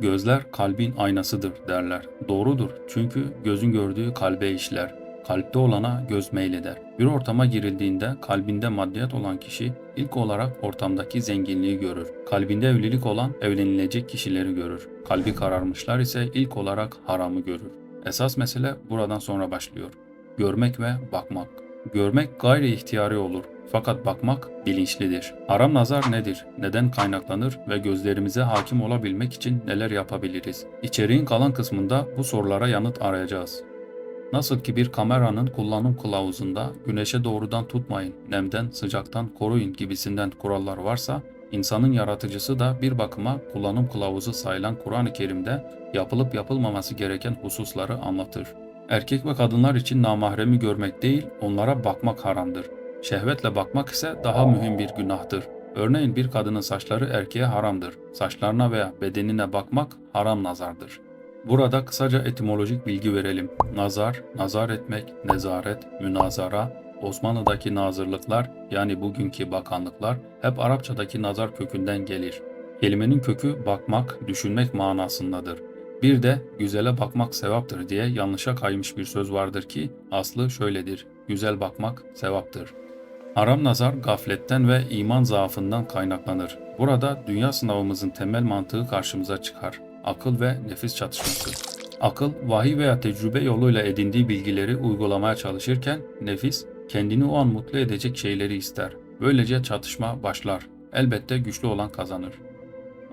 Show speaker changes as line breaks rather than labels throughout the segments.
Gözler kalbin aynasıdır derler. Doğrudur çünkü gözün gördüğü kalbe işler. Kalpte olana göz meyleder. Bir ortama girildiğinde kalbinde maddiyat olan kişi ilk olarak ortamdaki zenginliği görür. Kalbinde evlilik olan evlenilecek kişileri görür. Kalbi kararmışlar ise ilk olarak haramı görür. Esas mesele buradan sonra başlıyor. Görmek ve bakmak. Görmek gayri ihtiyari olur. Fakat bakmak bilinçlidir. Haram nazar nedir? Neden kaynaklanır ve gözlerimize hakim olabilmek için neler yapabiliriz? İçeriğin kalan kısmında bu sorulara yanıt arayacağız. Nasıl ki bir kameranın kullanım kılavuzunda güneşe doğrudan tutmayın, nemden, sıcaktan koruyun gibisinden kurallar varsa, insanın yaratıcısı da bir bakıma kullanım kılavuzu sayılan Kur'an-ı Kerim'de yapılıp yapılmaması gereken hususları anlatır. Erkek ve kadınlar için namahremi görmek değil, onlara bakmak haramdır. Şehvetle bakmak ise daha mühim bir günahtır. Örneğin bir kadının saçları erkeğe haramdır. Saçlarına veya bedenine bakmak haram nazardır. Burada kısaca etimolojik bilgi verelim. Nazar, nazar etmek, nezaret, münazara, Osmanlı'daki nazırlıklar yani bugünkü bakanlıklar hep Arapçadaki nazar kökünden gelir. Kelimenin kökü bakmak, düşünmek manasındadır. Bir de güzele bakmak sevaptır diye yanlışa kaymış bir söz vardır ki aslı şöyledir. Güzel bakmak sevaptır. Haram nazar gafletten ve iman zaafından kaynaklanır. Burada dünya sınavımızın temel mantığı karşımıza çıkar. Akıl ve nefis çatışması. Akıl, vahiy veya tecrübe yoluyla edindiği bilgileri uygulamaya çalışırken nefis, kendini o an mutlu edecek şeyleri ister. Böylece çatışma başlar. Elbette güçlü olan kazanır.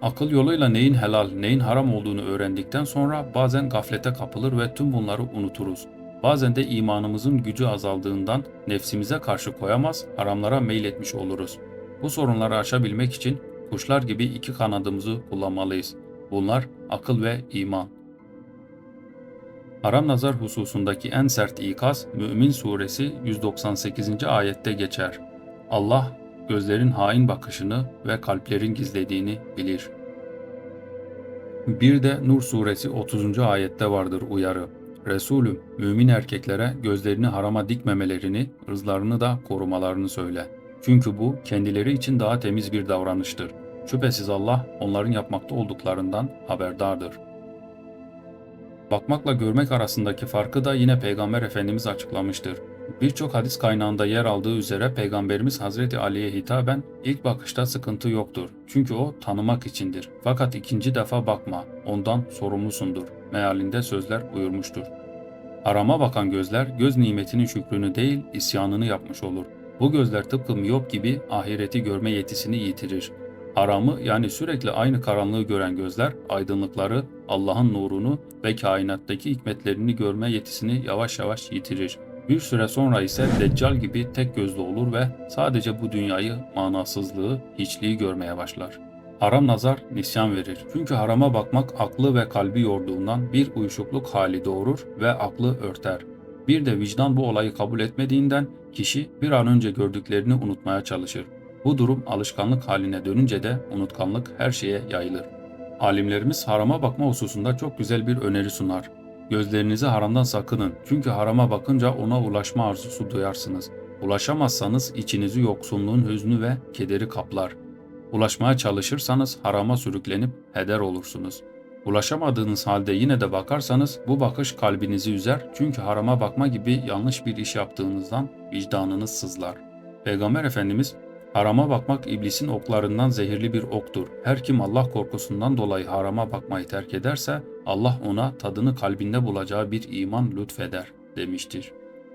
Akıl yoluyla neyin helal, neyin haram olduğunu öğrendikten sonra bazen gaflete kapılır ve tüm bunları unuturuz. Bazen de imanımızın gücü azaldığından nefsimize karşı koyamaz, haramlara meyletmiş oluruz. Bu sorunları aşabilmek için kuşlar gibi iki kanadımızı kullanmalıyız. Bunlar akıl ve iman. Haram nazar hususundaki en sert ikaz Mü'min suresi 198. ayette geçer. Allah gözlerin hain bakışını ve kalplerin gizlediğini bilir. Bir de Nur suresi 30. ayette vardır uyarı. Resulüm, mümin erkeklere gözlerini harama dikmemelerini, ırzlarını da korumalarını söyle. Çünkü bu kendileri için daha temiz bir davranıştır. Şüphesiz Allah onların yapmakta olduklarından haberdardır. Bakmakla görmek arasındaki farkı da yine Peygamber Efendimiz açıklamıştır. Birçok hadis kaynağında yer aldığı üzere Peygamberimiz Hazreti Ali'ye hitaben ilk bakışta sıkıntı yoktur. Çünkü o tanımak içindir. Fakat ikinci defa bakma, ondan sorumlusundur. Mealinde sözler buyurmuştur. Harama bakan gözler göz nimetinin şükrünü değil isyanını yapmış olur. Bu gözler tıpkı miyop gibi ahireti görme yetisini yitirir. Haramı yani sürekli aynı karanlığı gören gözler aydınlıkları, Allah'ın nurunu ve kainattaki hikmetlerini görme yetisini yavaş yavaş yitirir. Bir süre sonra ise Deccal gibi tek gözlü olur ve sadece bu dünyayı, manasızlığı, hiçliği görmeye başlar. Haram nazar nisyan verir. Çünkü harama bakmak aklı ve kalbi yorduğundan bir uyuşukluk hali doğurur ve aklı örter. Bir de vicdan bu olayı kabul etmediğinden kişi bir an önce gördüklerini unutmaya çalışır. Bu durum alışkanlık haline dönünce de unutkanlık her şeye yayılır. Alimlerimiz harama bakma hususunda çok güzel bir öneri sunar. Gözlerinizi haramdan sakının çünkü harama bakınca ona ulaşma arzusu duyarsınız. Ulaşamazsanız içinizi yoksunluğun hüznü ve kederi kaplar. Ulaşmaya çalışırsanız harama sürüklenip heder olursunuz. Ulaşamadığınız halde yine de bakarsanız bu bakış kalbinizi üzer çünkü harama bakma gibi yanlış bir iş yaptığınızdan vicdanınız sızlar. Peygamber Efendimiz Harama bakmak iblisin oklarından zehirli bir oktur. Her kim Allah korkusundan dolayı harama bakmayı terk ederse Allah ona tadını kalbinde bulacağı bir iman lütfeder demiştir.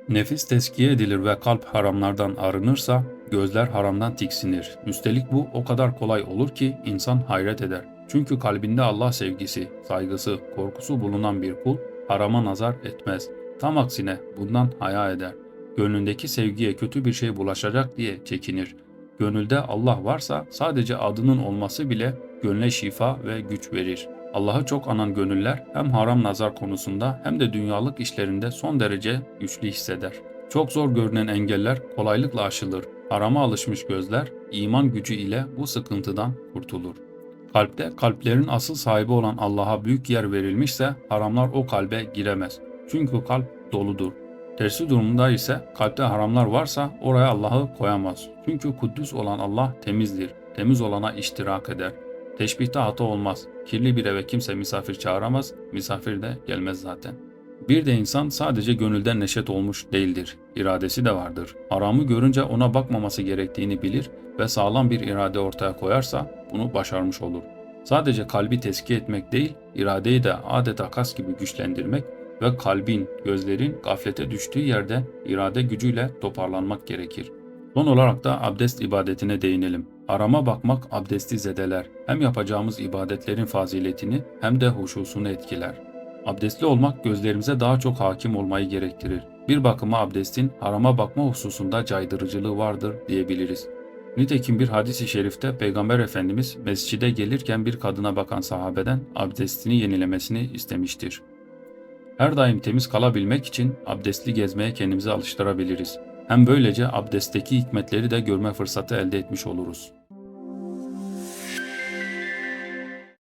Nefis teskiye edilir ve kalp haramlardan arınırsa gözler haramdan tiksinir. Üstelik bu o kadar kolay olur ki insan hayret eder. Çünkü kalbinde Allah sevgisi, saygısı, korkusu bulunan bir kul harama nazar etmez. Tam aksine bundan haya eder. Gönlündeki sevgiye kötü bir şey bulaşacak diye çekinir. Gönülde Allah varsa sadece adının olması bile gönle şifa ve güç verir. Allah'ı çok anan gönüller hem haram nazar konusunda hem de dünyalık işlerinde son derece güçlü hisseder. Çok zor görünen engeller kolaylıkla aşılır. Harama alışmış gözler iman gücü ile bu sıkıntıdan kurtulur. Kalpte kalplerin asıl sahibi olan Allah'a büyük yer verilmişse haramlar o kalbe giremez. Çünkü kalp doludur. Tersi durumda ise kalpte haramlar varsa oraya Allah'ı koyamaz. Çünkü kuddüs olan Allah temizdir. Temiz olana iştirak eder. Teşbihte hata olmaz. Kirli bir eve kimse misafir çağıramaz, misafir de gelmez zaten. Bir de insan sadece gönülden neşet olmuş değildir. İradesi de vardır. Haramı görünce ona bakmaması gerektiğini bilir ve sağlam bir irade ortaya koyarsa bunu başarmış olur. Sadece kalbi teskiye etmek değil, iradeyi de adeta kas gibi güçlendirmek ve kalbin, gözlerin gaflete düştüğü yerde irade gücüyle toparlanmak gerekir. Son olarak da abdest ibadetine değinelim. Arama bakmak abdesti zedeler. Hem yapacağımız ibadetlerin faziletini hem de huşusunu etkiler. Abdestli olmak gözlerimize daha çok hakim olmayı gerektirir. Bir bakıma abdestin harama bakma hususunda caydırıcılığı vardır diyebiliriz. Nitekim bir hadis-i şerifte Peygamber Efendimiz mescide gelirken bir kadına bakan sahabeden abdestini yenilemesini istemiştir. Her daim temiz kalabilmek için abdestli gezmeye kendimizi alıştırabiliriz. Hem böylece abdestteki hikmetleri de görme fırsatı elde etmiş oluruz.